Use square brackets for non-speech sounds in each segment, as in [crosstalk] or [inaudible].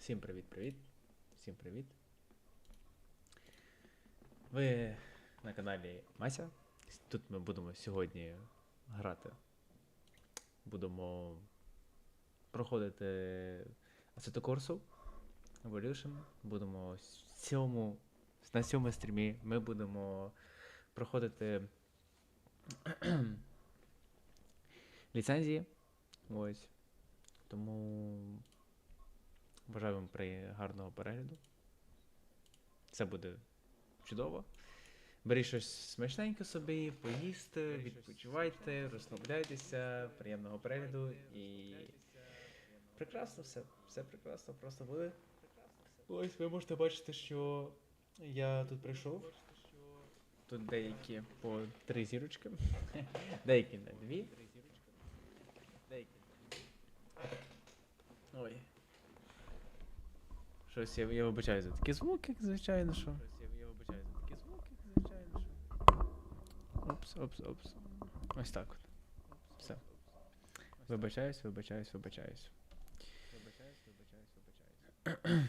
Всім привіт-привіт. Всім привіт. Ви на каналі Мася. Тут ми будемо сьогодні грати. Будемо проходити Assetto Corsa Evolution. Будемо с- в цьому, на цьому стрімі ми будемо проходити [clears throat] ліцензії. Ось. Тому бажаю вам при гарного перегляду. Це буде чудово. Беріть щось смачненьке собі, поїсти, відпочивайте, розслабляйтеся, приємного перегляду і. Прекрасно все, все прекрасно, просто буде. Ось ви можете бачити, що я тут прийшов. Тут деякі по три зірочки, [laughs] деякі на дві. Деякі на дві. Ой. Щось я, я вибачаю за такі звуки, звичайно, що. Щось я, я вибачаю за такі звуки, звичайно, що. Опс, опс, опс. Ось так от. Все. Вибачаюсь, вибачаюсь, вибачаюсь. Вибачаюсь, вибачаюсь, вибачаюсь.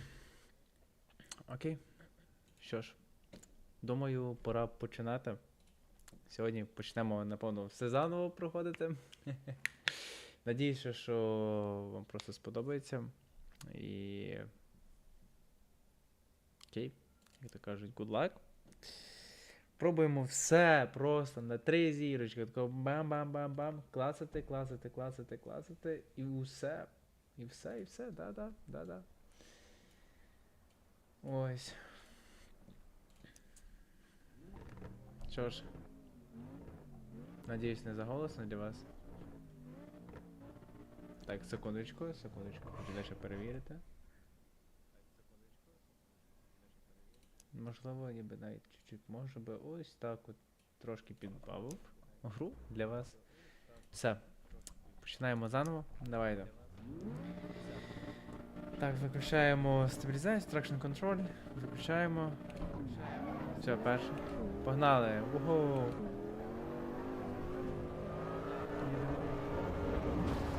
[clears throat] Окей. Що ж, думаю, пора починати. Сьогодні почнемо, напевно, все заново проходити. [laughs] Надіюся, що вам просто сподобається. І. Окей, як то кажуть, good luck. Пробуємо все просто на три зірочки. Тако бам-бам-бам-бам. Клацати, клацати, клацати, клацати. І усе. І все, і все, да-да, да-да. Ось. Що ж. Надіюсь, не заголосно для вас. Так, секундочку, секундочку, хочу дещо перевірити. Можливо, я би навіть чуть-чуть, може би ось так от трошки підбавив гру для вас. Все. Починаємо заново. Давайте. Так, виключаємо стабілізацію, traction control. Виключаємо. Все, перше. Погнали. Угу.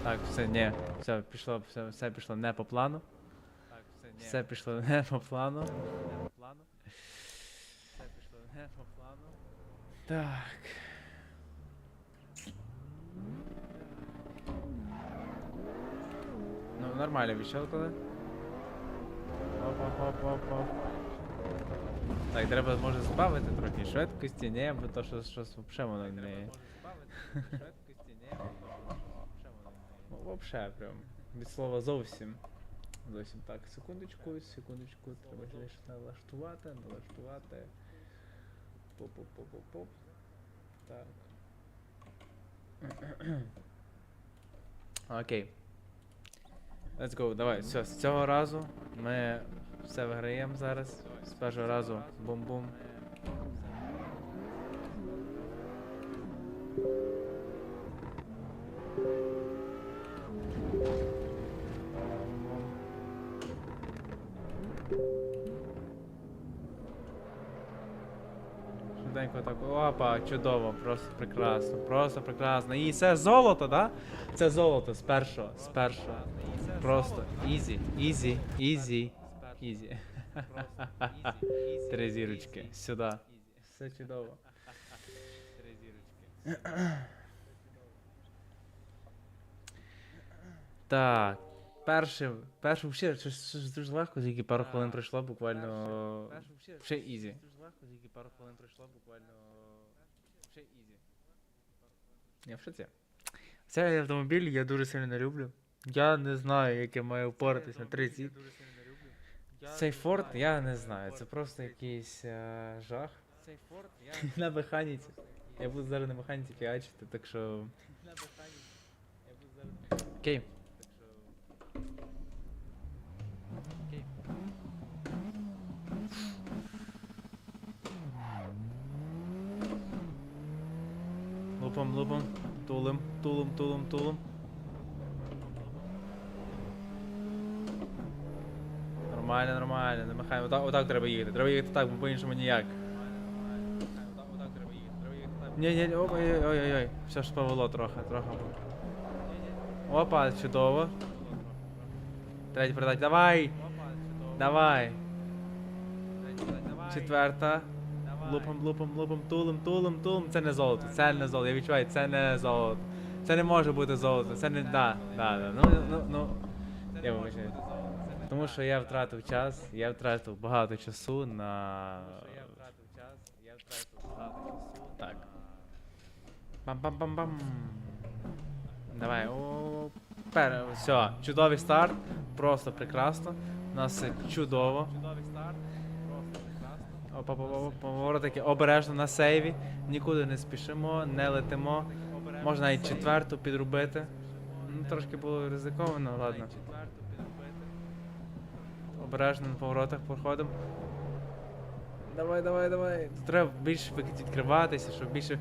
Так, все, ні. Все, пішло, все, все пішло не по плану. Все пішло не по плану. Не по плану. Все по плану. Так. Ну, нормально відщелкали. Оп-оп-оп-оп-оп. Так, треба може збавити трохи швидкості, ні, бо то що щось взагалі воно не. Ну, вообще прям. Від слова зовсім. Зовсім так. Секундочку, секундочку. Треба ще налаштувати, налаштувати. Поп-поп-поп-поп. Так. Окей. Let's go, давай, все, з цього разу ми все виграємо зараз. З першого разу бум-бум. Чудово, просто прекрасно, просто прекрасно. І це золото, да? Це золото з першого, з першого. Просто ізі, ізі, ізі, ізі. Три зірочки. Сюди. Все чудово. Три зірочки. Так. Перший, перший взагалі, щось дуже легко, тільки пару хвилин пройшло, буквально. Ще ізі. Дуже легко, тільки пару хвилин пройшло, буквально. Ще ізі. Я в шоці. Цей автомобіль я дуже сильно не люблю. Я не знаю, як я маю впоратись на 30. Цей Форд, я не знаю, це просто якийсь е, жах. Цей Форд, я [laughs] на механіці. Я буду зараз на механіці фіачити, так що. Окей. Окей. Лупом, лупом, тулим, тулом, тулом, тулом. Нормально, нормально, не махаємо. Отак, отак треба їхати. Треба їхати так, бо по-іншому ніяк. Ні, ні, ой, ой, ой, ой, ой. Все ж повело трохи, трохи. Опа, чудово. Третій передача. Давай! Давай. Четверта. Лупом, лупом, лупом, тулом, тулом, тулом. Це не золото, це не золото. Я відчуваю, це не золото. Це не може бути золото. Це не. Да, да, да. Ну, ну, ну. Я вибачаю. Тому що я втратив час, я втратив багато часу на. Так. Бам-бам-бам-бам. Давай. О. Все, чудовий старт. Просто прекрасно. У нас чудово. Опа, опа, опа, поворотики обережно на сейві. Нікуди не спішимо, не летимо. Можна і четверту підробити. Ну, трошки було ризиковано, ладно. Обережно на поворотах проходимо. Давай, давай, давай. Тут треба більше відкриватися, щоб більше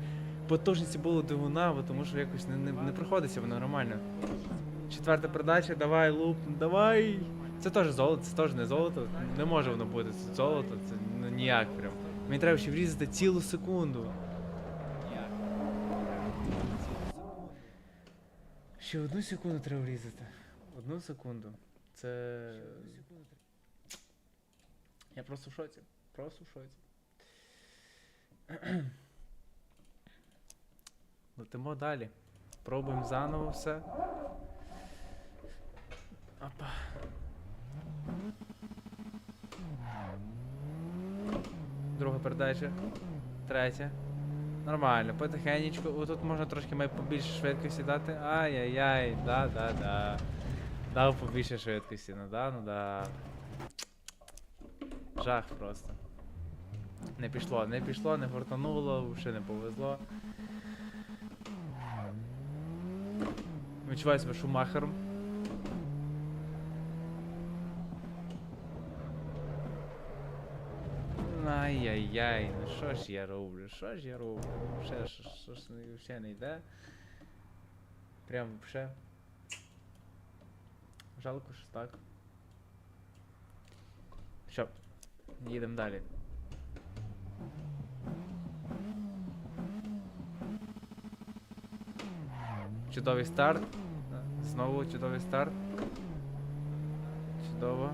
потужності було двигуна, бо тому що якось не, не, не проходиться воно нормально. Четверта передача, давай, луп, давай. Це теж золото, це теж не золото. Не може воно бути це золото, це ніяк прям. Мені треба ще врізати цілу секунду. Ще одну секунду треба врізати. Одну секунду. Це. Я просто в шоці. Просто в шоці. [clears throat] Летимо далі. Пробуємо заново все. Опа. Друга передача. Третя. Нормально, потихенечку. О, тут можна трошки побільше швидкості дати. Ай-яй-яй, да-да-да. Дав побільше швидкості, ну да, ну да. Жах просто. Не пішло, не пішло, не фортануло, взагалі не повезло. Відчуваю себе шумахером. Ай-яй-яй, ну що ж я роблю? Що ж я роблю? Ще, що, що ж не- йде. Прям ще. Жалко, що так. Що, їдемо далі. Чудовий старт. Знову чудовий старт. Чудово.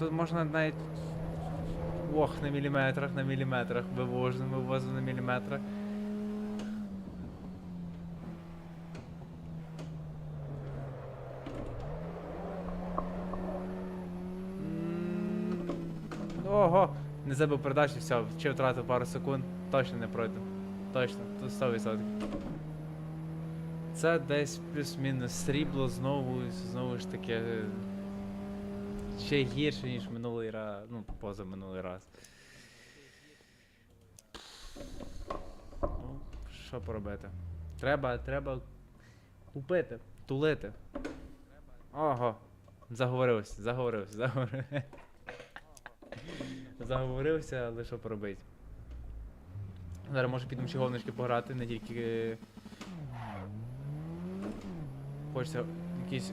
Тут можна навіть. Ох, на міліметрах, на міліметрах. Вивожу, вивозу на міліметрах. Ого! Не забив передачу, все, ще втратив пару секунд. Точно не пройду. Точно, тут 100%. Це десь плюс-мінус срібло знову, знову ж таки. Ще гірше, ніж минулий раз. Ну, поза минулий раз. Ну, що поробити? Треба, треба купити, тулити. Ого. Заговорився, заговорився, заговорився. Заговорився, але що поробити? Зараз може підемо ще говнички пограти, не тільки. е, Хочеться якісь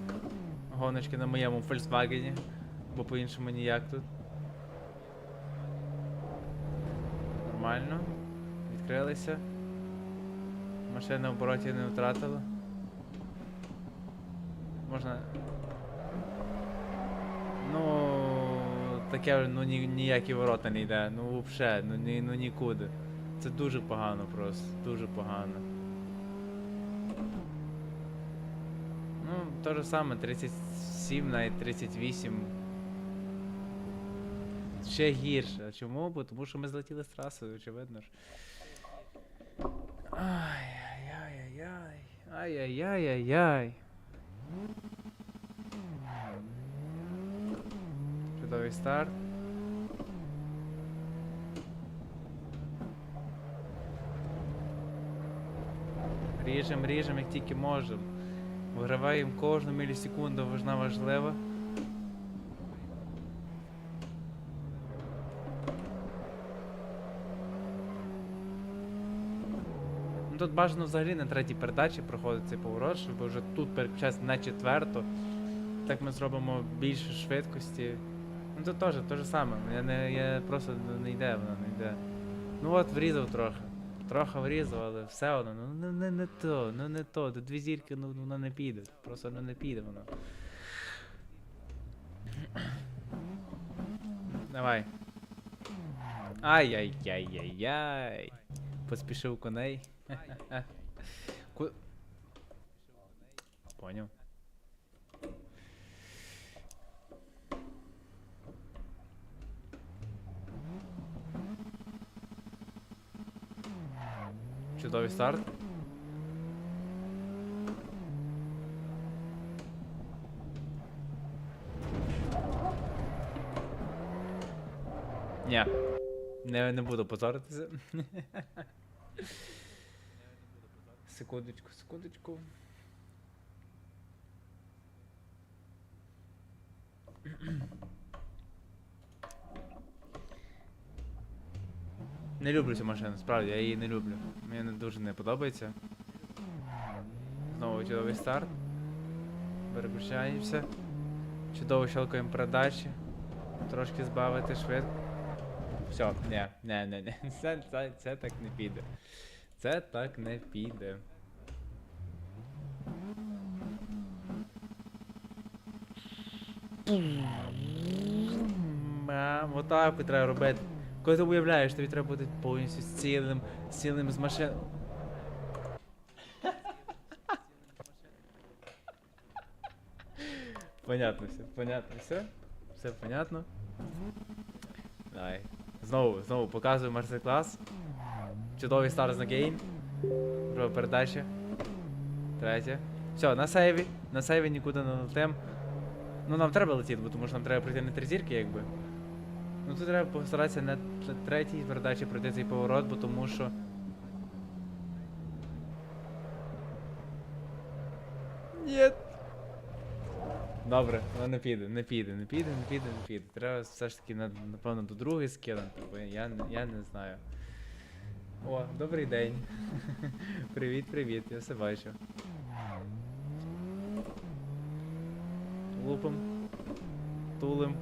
гоночки на моєму Volkswagen, бо по-іншому ніяк тут. Нормально. Відкрилися. Машина обороті не втратила. Можна. Ну. Таке ну ні, ніякі ворота не йде. Ну взагалі, ну, ні, ну нікуди. Це дуже погано просто, дуже погано. Ну, то же саме, 37 навіть 38. Ще гірше. А Чому? Бо тому що ми злетіли з траси, очевидно ж. Ай-яй-яй-яй. Ай-яй-яй-яй-яй. Чудовий старт. Ріжем, ріжем, як тільки можемо. Виграваємо кожну мілісекунду, вона важлива. Тут бажано взагалі на третій передачі проходить цей поворот, щоб вже тут переключатися на четверту. Так ми зробимо більше швидкості. Ну тут теж те ж саме. Я не, я просто ну, не йде, воно не йде. Ну от врізав трохи. Трохи врізав, але все одно, ну не, не, не то, ну не то. До дві зірки ну, воно не піде. Просто ну, не піде воно. Давай. Ай-яй-яй-яй-яй. Поспішив коней. Ку... Поняв. Чудовий старт. Ні. Не, не буду позоритися. [laughs] секундочку, секундочку. Не люблю цю машину, справді, я її не люблю. Мені дуже не подобається. Знову чудовий старт. Переключаємося. Чудово щелкаємо передачі. Трошки збавити швидко. Все, не, не, не, не. Це, це, це так не піде. Це так не піде. Мам, отак і треба робити. Коли ти уявляєш, тобі треба бути повністю цілим, цілим з машин. Понятно все, понятно все. Все понятно. Давай. Знову, знову показую мастер-клас. Чудовий старт на гейм. Друга передача. Третя. Все, на сейві. На сейві нікуди не летим. Ну нам треба летіти, бо тому що нам треба пройти на три зірки, якби. Ну тут треба постаратися на третій передачі пройти цей поворот, бо тому що. Ні. Добре, воно не піде, не піде, не піде, не піде, не піде. Треба все ж таки напевно до другої скинути, бо я, я не знаю. О, добрий день. [laughs] привіт, привіт, я все бачу. Лупом. Тулим.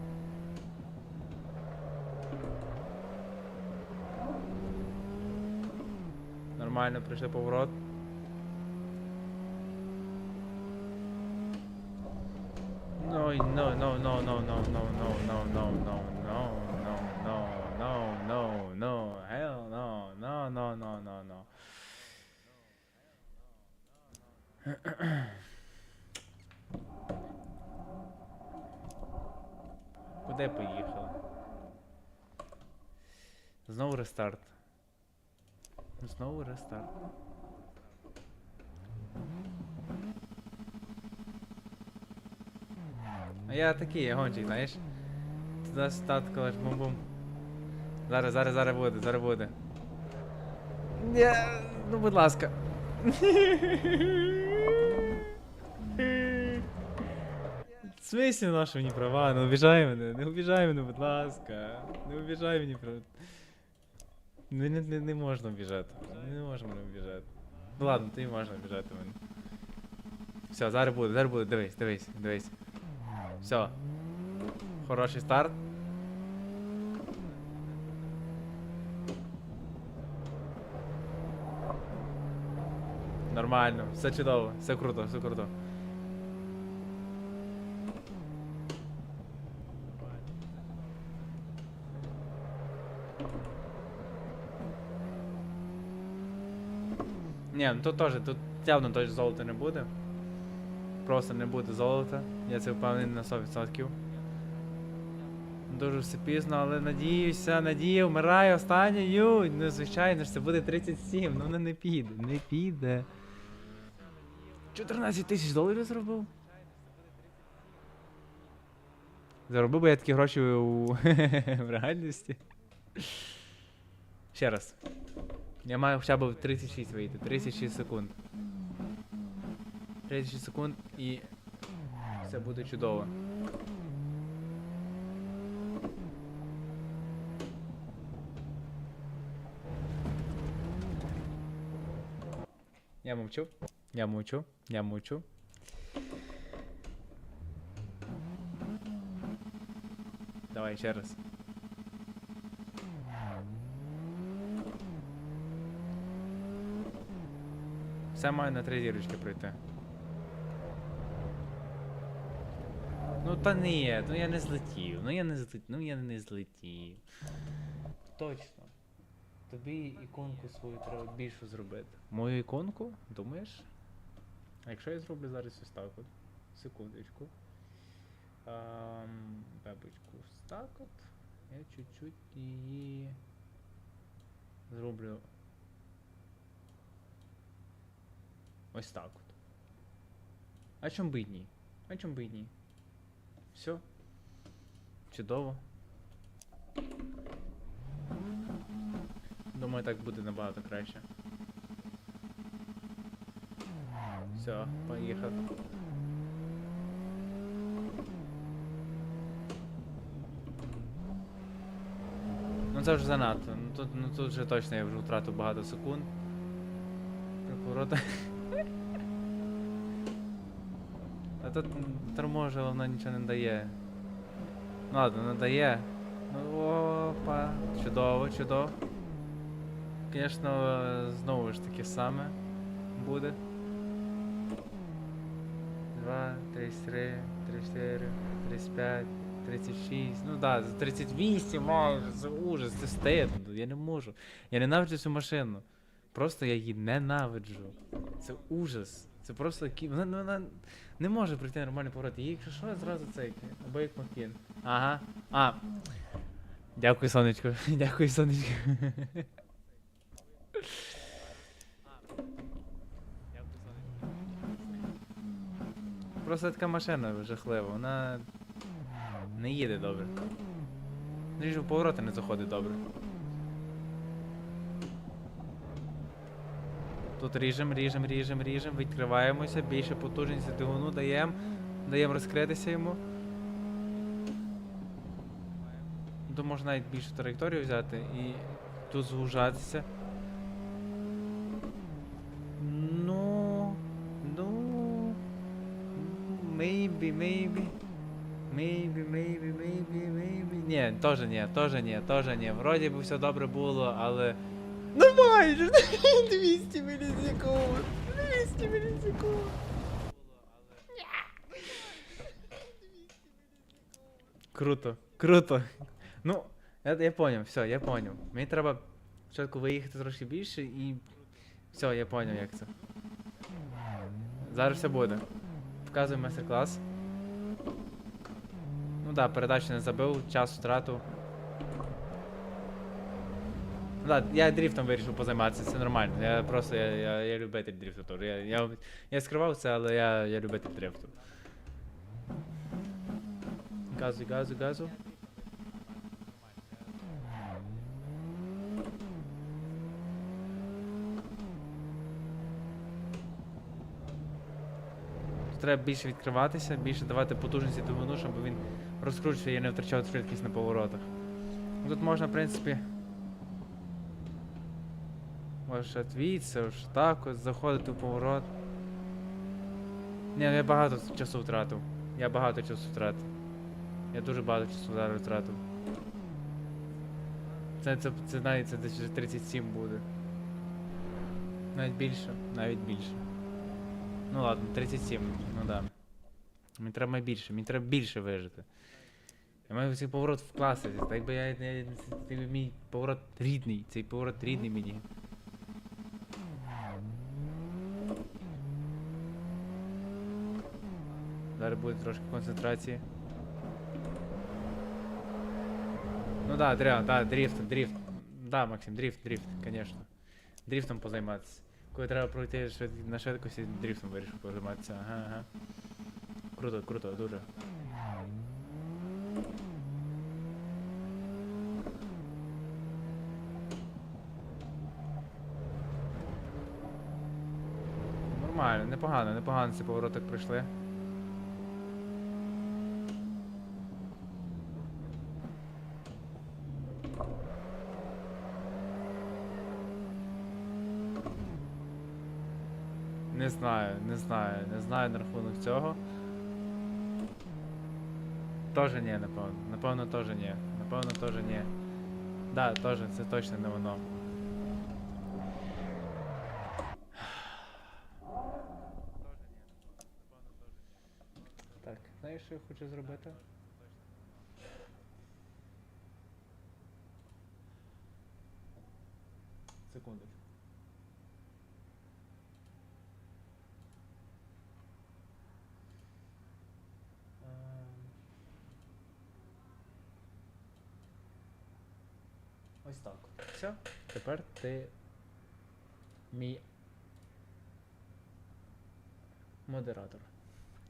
Нормально, пройшли поворот. No, no, no, no, no, no, no, no, no, no, no, no, no, no, no, hell no, no, no, no, no, no. Куди поїхали? Знову рестарт. Знову рестарт. А я такий, я знаєш? Туди стат, коли ж бум-бум. Зараз, зараз, зараз буде, зараз буде. Ні, ну будь ласка. [laughs] В смысле наші мені права? Не обіжай мене, не обіжай мене, будь ласка. Не обіжай мені права. Не, не, не, не можна обіжати. Не можна мене обіжати. Ну ладно, тобі можна обіжати мене. Все, зараз буде, зараз буде, дивись, дивись, дивись. Все. Хороший старт. Нормально, все чудово, все круто, все круто. Ні, ну тут теж, тут явно теж золота не буде. Просто не буде золота. Я це впевнений на 100%. Дуже все пізно, але надіюся, надія вмирає останньою. Ну, звичайно ж, це буде 37, ну воно не піде, не піде. 14 тисяч доларів заробив. Заробив би я такі гроші у [laughs] в реальності. Ще раз. Я маю хоча б 36 вийти, 36 секунд. 36 секунд і все буде чудово. Я мовчу, я мовчу, я мовчу. Давай ще раз. Все маю на три зірочки пройти. Ну та ні, ну я не злетів, ну я не злетів, ну я не злетів. Точно. Тобі іконку свою треба більшу зробити. Мою іконку? Думаєш? А якщо я зроблю зараз ось так от. Секундочку. Ам, бебочку ось так от. Я чуть-чуть її зроблю. Ось так от. А чом би ні? А чом би ні? Все. Чудово. Думаю, так буде набагато краще. Все, поїхав. Ну це вже занадто. Ну тут, ну тут вже точно я вже втратив багато секунд. При А торможа воно нічого не дає. Ну ладно, не дає. Ну опа. Чудово, чудово. Звісно, знову ж таки саме буде. 2, 33, 34, 35, 36. Ну да, за 38 майже, це ужас, це стидно, я не можу. Я ненавиджу цю машину. Просто я її ненавиджу. Це ужас. Це просто кі... вона, вона не може прийти на нормальний поворот. Її, якщо що, зразу цей. Або як Макін. Ага. А. Дякую, сонечко. [laughs] Дякую, сонечко. Просто така машина жахлива, вона не їде добре. Ж в повороти не заходить добре. Тут ріжем, ріжем, ріжем, ріжем, відкриваємося, більше потужності двигуну даємо, даємо розкритися йому. Тут можна навіть більшу траєкторію взяти і тут звужатися. Ну, ну, maybe, maybe. Maybe, maybe, maybe, maybe. Ні, теж ні, теж ні, теж ні. Вроді би все добре було, але. Майже [laughs] 200 мілісекунд. 200 мілісекунд. Круто, круто. Ну, я, я поняв, все, я поняв. Мені треба спочатку виїхати трошки більше і. Все, я поняв, як це. Зараз все буде. Показую майстер-клас. Ну да, передачу не забив, час втратив. Да, я дрифтом вирішив позайматися, це нормально. Я просто я, я, я любитель дрифту теж. Я, я, я скривав це, але я, я любитель дрифту. Газу, газу, газу. Треба більше відкриватися, більше давати потужності двигуну, щоб він розкручувався і не втрачав швидкість на поворотах. Тут можна, в принципі. Може відвіться, ось так ось заходити в поворот. Ні, я багато часу втратив. Я багато часу втратив. Я дуже багато часу зараз втратив. Це, це, це навіть це десь 37 буде. Навіть більше, навіть більше. Ну ладно, 37, ну да. Мені треба більше, мені треба більше вижити. Я маю цей поворот вкластися, так би я, я, я цей мій поворот рідний, цей поворот рідний мені. Зараз буде трошки концентрації. Ну да, треба, да, дрифт, дрифт. Да, Максим, дрифт, дрифт, конечно. Дрифтом позайматися. Коли треба пройти швид... на швидкості, дрифтом вирішив позайматися. Ага, ага. Круто, круто, дуже. Нормально, непогано, непогано ці повороти пройшли. Не знаю, не знаю, не знаю на рахунок цього. Тоже ні, напевно. Напевно, теж ні. Напевно, теж ні. Да, теж, це точно не воно. Так, знаєш, що я хочу зробити? Секундочку. Ось так. Все. Тепер ти мій модератор.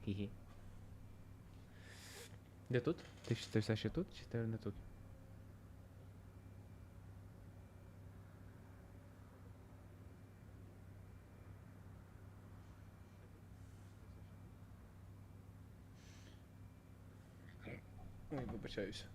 Хі-хі. Де тут? Ти, ти все ще тут, чи ти не тут? Ой, вибачаюся.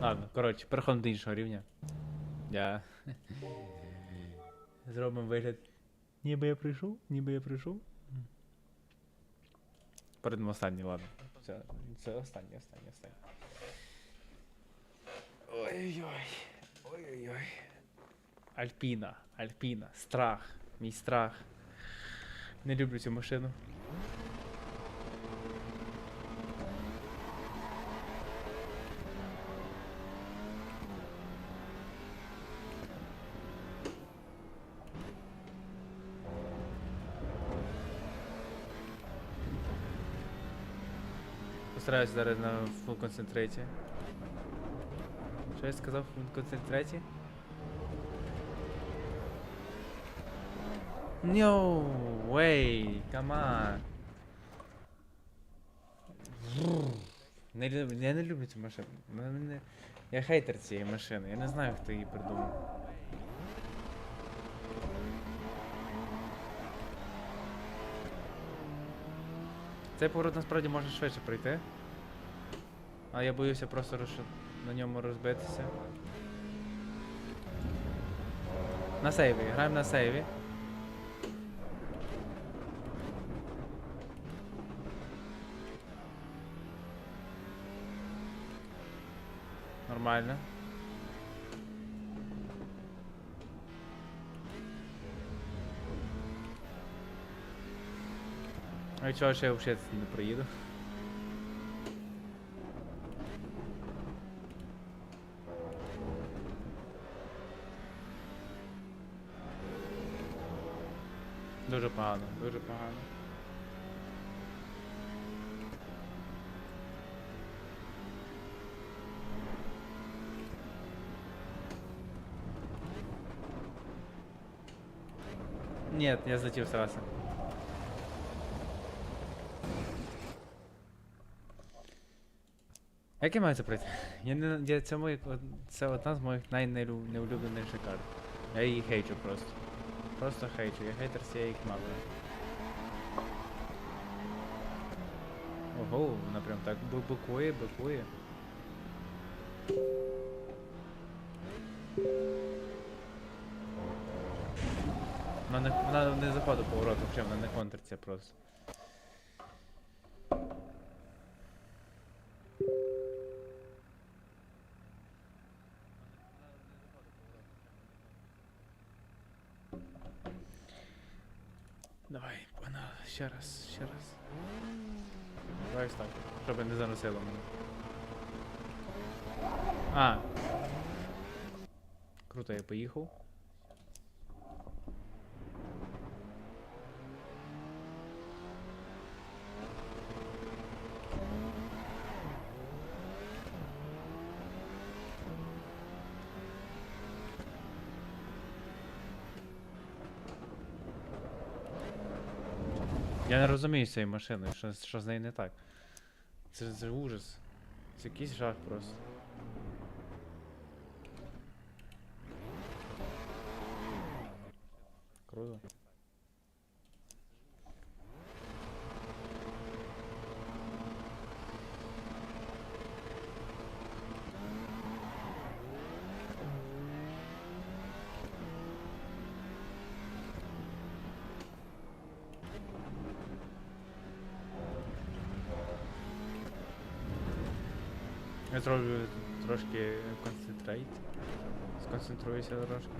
Ладно, коротше, переходимо до іншого рівня. Я. [laughs] Зробимо вигляд. Ніби я прийшов, ніби я прийшов. Передимо останній, ладно. Це, це останній, останній, останній. Ой-ой-ой. Ой-ой-ой. Альпіна, Альпіна, страх, мій страх. Не люблю цю машину. Постараюсь зараз на фул концентраті. Що я сказав фул концентраті? No way, come on. Не я не люблю цю машину. Я хейтер цієї машини, я не знаю, хто її придумав. Цей поворот насправді може швидше пройти. А я боюся просто роз... на ньому розбитися. На сейві, граємо на сейві. Нормально. А чого ж я взагалі не проїду? Дуже погано, дуже погано. Нет, я злетів Саваса. Як я маю це пройти? Я не я мої, це одна з моїх найнеулюбленіших карт. Я її хейчу просто. Просто хейчу. Я хейтер цієї мапи. Ого, вона прям так букує, букує. Вона не, вона не заходить поворот, взагалі, вона не контриться просто. Давай, погнали, ще раз, ще раз. Щоб не заносило мене. А. Круто, я поїхав. Я не розумію цією машиною, що, що з нею не так. Це, це ужас. Це якийсь жах просто. Круто. Я зроблю трошки концентрейт. Сконцентруюся трошки.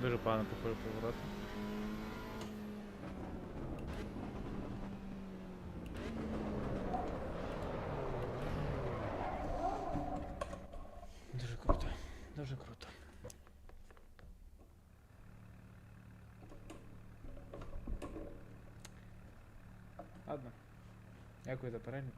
Дуже погано походу повороти. Дуже круто. Дуже круто. Ладно. Дякую за перегляд. Всім пока-пока.